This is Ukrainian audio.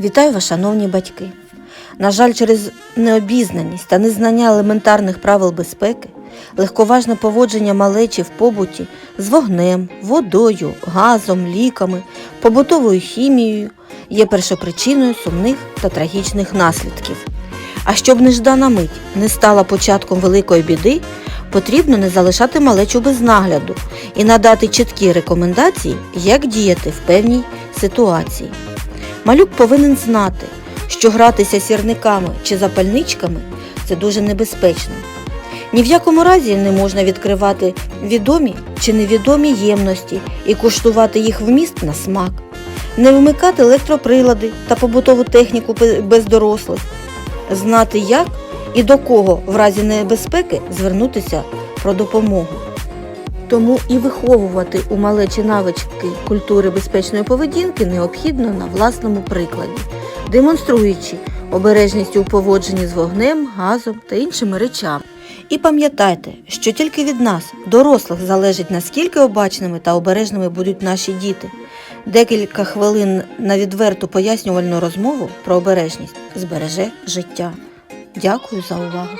Вітаю вас, шановні батьки. На жаль, через необізнаність та незнання елементарних правил безпеки, легковажне поводження малечі в побуті з вогнем, водою, газом, ліками, побутовою хімією є першопричиною сумних та трагічних наслідків. А щоб неждана мить не стала початком великої біди, потрібно не залишати малечу без нагляду і надати чіткі рекомендації, як діяти в певній ситуації. Малюк повинен знати, що гратися сірниками чи запальничками це дуже небезпечно. Ні в якому разі не можна відкривати відомі чи невідомі ємності і куштувати їх вміст на смак, не вмикати електроприлади та побутову техніку без дорослих, знати як і до кого в разі небезпеки звернутися про допомогу. Тому і виховувати у малечі навички культури безпечної поведінки необхідно на власному прикладі, демонструючи обережність у поводженні з вогнем, газом та іншими речами. І пам'ятайте, що тільки від нас, дорослих, залежить наскільки обачними та обережними будуть наші діти. Декілька хвилин на відверту пояснювальну розмову про обережність збереже життя. Дякую за увагу.